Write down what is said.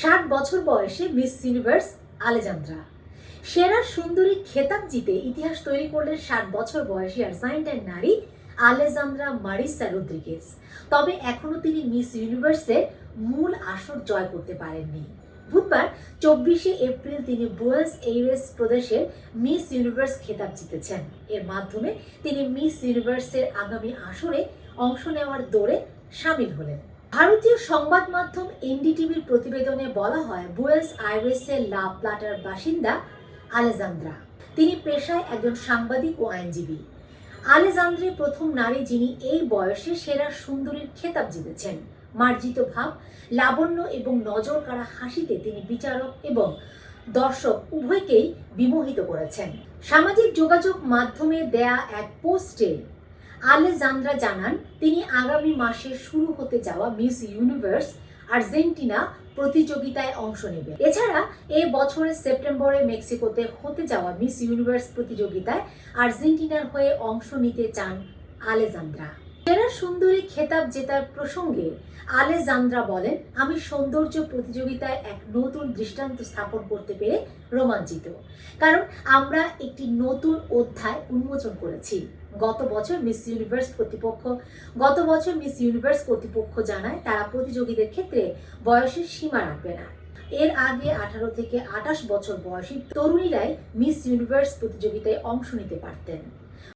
ষাট বছর বয়সে মিস ইউনিভার্স আলেজান্দ্রা। সেরা সুন্দরী খেতাব জিতে ইতিহাস তৈরি করলেন ষাট বছর বয়সী আর্জেন্টাইন নারী আলেজান্দ্রা মারিসা রদ্রিগেজ। তবে এখনও তিনি মিস ইউনিভার্সের মূল আসর জয় করতে পারেননি। বুধবার চব্বিশে এপ্রিল তিনি বুয়েন্স এইরেস প্রদেশের মিস ইউনিভার্স খেতাব জিতেছেন। এর মাধ্যমে তিনি মিস ইউনিভার্সের আগামী আসরে অংশ নেওয়ার দৌড়ে সামিল হলেন। ভারতীয় সংবাদ মাধ্যম এনডিটিভির প্রতিবেদনে বলা হয় বুয়েন্স আইরেসের লা প্লাটার বাসিন্দা আলেজান্দ্রা। তিনি পেশায় একজন সাংবাদিক ও আইনজীবী। আলেজান্দ্রে প্রথম নারী যিনি এই বয়সে সেরা সুন্দরীর খেতাব জিতেছেন। মার্জিত ভাব, লাবণ্য এবং নজর কাড়া হাসিতে তিনি বিচারক এবং দর্শক উভয়কেই বিমোহিত করেছেন। সামাজিক যোগাযোগ মাধ্যমে দেয়া এক পোস্টে আলেজান্দ্রা জানান, তিনি আগামী মাসে শুরু হতে যাওয়া মিস ইউনিভার্স আর্জেন্টিনা প্রতিযোগিতায় অংশ নেবে। এছাড়া, এ বছরের সেপ্টেম্বরে মেক্সিকোতে হতে যাওয়া মিস ইউনিভার্স প্রতিযোগিতায় আর্জেন্টিনার হয়ে অংশ নিতে চান আলেজান্দ্রা সেরা সুন্দরী খেতাব জেতার প্রসঙ্গে আলেজান্দ্রা বলেন, আমি সৌন্দর্য প্রতিযোগিতায় এক নতুন দৃষ্টান্ত স্থাপন করতে পেরে রোমাঞ্চিত। কারণ আমরা একটি নতুন অধ্যায় উন্মোচন করেছি। গত বছর মিস ইউনিভার্স কর্তৃপক্ষ, গত বছর মিস ইউনিভার্স কর্তৃপক্ষ জানায়, তারা প্রতিযোগীদের ক্ষেত্রে বয়সের সীমা রাখবে না। এর আগে আঠারো থেকে আঠাশ বছর বয়সী তরুণীরাই মিস ইউনিভার্স প্রতিযোগিতায় অংশ নিতে পারতেন।